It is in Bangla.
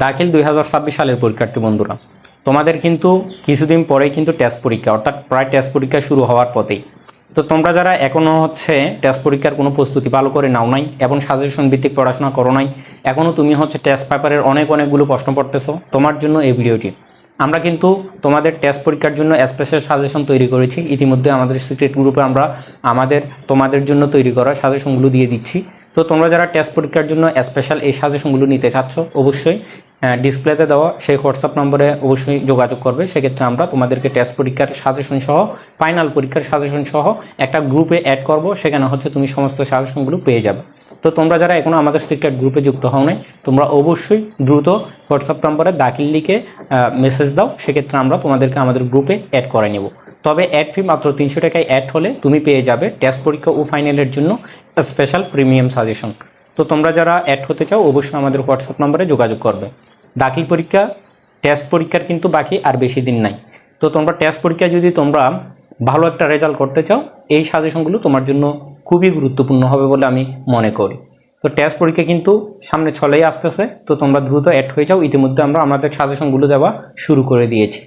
দাখিল দুই হাজার ছাব্বিশ সালের পরীক্ষার্থী বন্ধুরা, তোমাদের কিন্তু কিছুদিন পরেই কিন্তু টেস্ট পরীক্ষা, অর্থাৎ প্রায় টেস্ট পরীক্ষা শুরু হওয়ার পথেই। তো তোমরা যারা এখনও হচ্ছে টেস্ট পরীক্ষার কোনো প্রস্তুতি ভালো করে নাও নাই এবং সাজেশন ভিত্তিক পড়াশোনা করো নাই এখনও তুমি হচ্ছে টেস্ট পেপারের অনেক অনেকগুলো প্রশ্ন পড়তেছো, তোমার জন্য এই ভিডিওটি আমরা কিন্তু তোমাদের টেস্ট পরীক্ষার জন্য স্পেশাল সাজেশন তৈরি করেছি, ইতিমধ্যে আমাদের সিক্রেট গ্রুপে আমরা আমাদের, তোমাদের জন্য তৈরি করা সাজেশনগুলো দিয়ে দিচ্ছি। তো তোমরা যারা টেস্ট পরীক্ষার জন্য স্পেশাল এই সাজেশনগুলো নিতে চাচ্ছ, অবশ্যই ডিসপ্লেতে দেওয়া সেই হোয়াটসঅ্যাপ নম্বরে অবশ্যই যোগাযোগ করবে। সেক্ষেত্রে আমরা তোমাদেরকে টেস্ট পরীক্ষার সাজেশন সহ ফাইনাল পরীক্ষার সাজেশন সহ একটা গ্রুপে অ্যাড করব। সেখানে হচ্ছে তুমি সমস্ত সাজেশনগুলো পেয়ে যাবে। তো তোমরা যারা এখনও আমাদের সিক্রেট গ্রুপে যুক্ত হও নাই তোমরা অবশ্যই দ্রুত হোয়াটসঅ্যাপ নম্বরে দাখিল লিখে মেসেজ দাও। সেক্ষেত্রে আমরা তোমাদেরকে আমাদের গ্রুপে অ্যাড করে নেব। তবে অ্যাড ফি মাত্র তিনশো টাকায় অ্যাড হলে তুমি পেয়ে যাবে টেস্ট পরীক্ষা ও ফাইনালের জন্য স্পেশাল প্রিমিয়াম সাজেশন তো তোমরা যারা অ্যাড হতে চাও, অবশ্যই আমাদের হোয়াটসঅ্যাপ নম্বরে যোগাযোগ করবে। দাখিল পরীক্ষা টেস্ট পরীক্ষার কিন্তু বাকি আর বেশি দিন নাই। তো তোমরা টেস্ট পরীক্ষায় যদি তোমরা ভালো একটা রেজাল্ট করতে চাও, এই সাজেশনগুলো তোমার জন্য খুবই গুরুত্বপূর্ণ হবে বলে আমি মনে করি। তো টেস্ট পরীক্ষা কিন্তু সামনে চলেই আসতেছে। তো তোমরা দ্রুত অ্যাড হয়ে যাও। ইতিমধ্যে আমরা আমাদের সাজেশনগুলো দেওয়া শুরু করে দিয়েছি।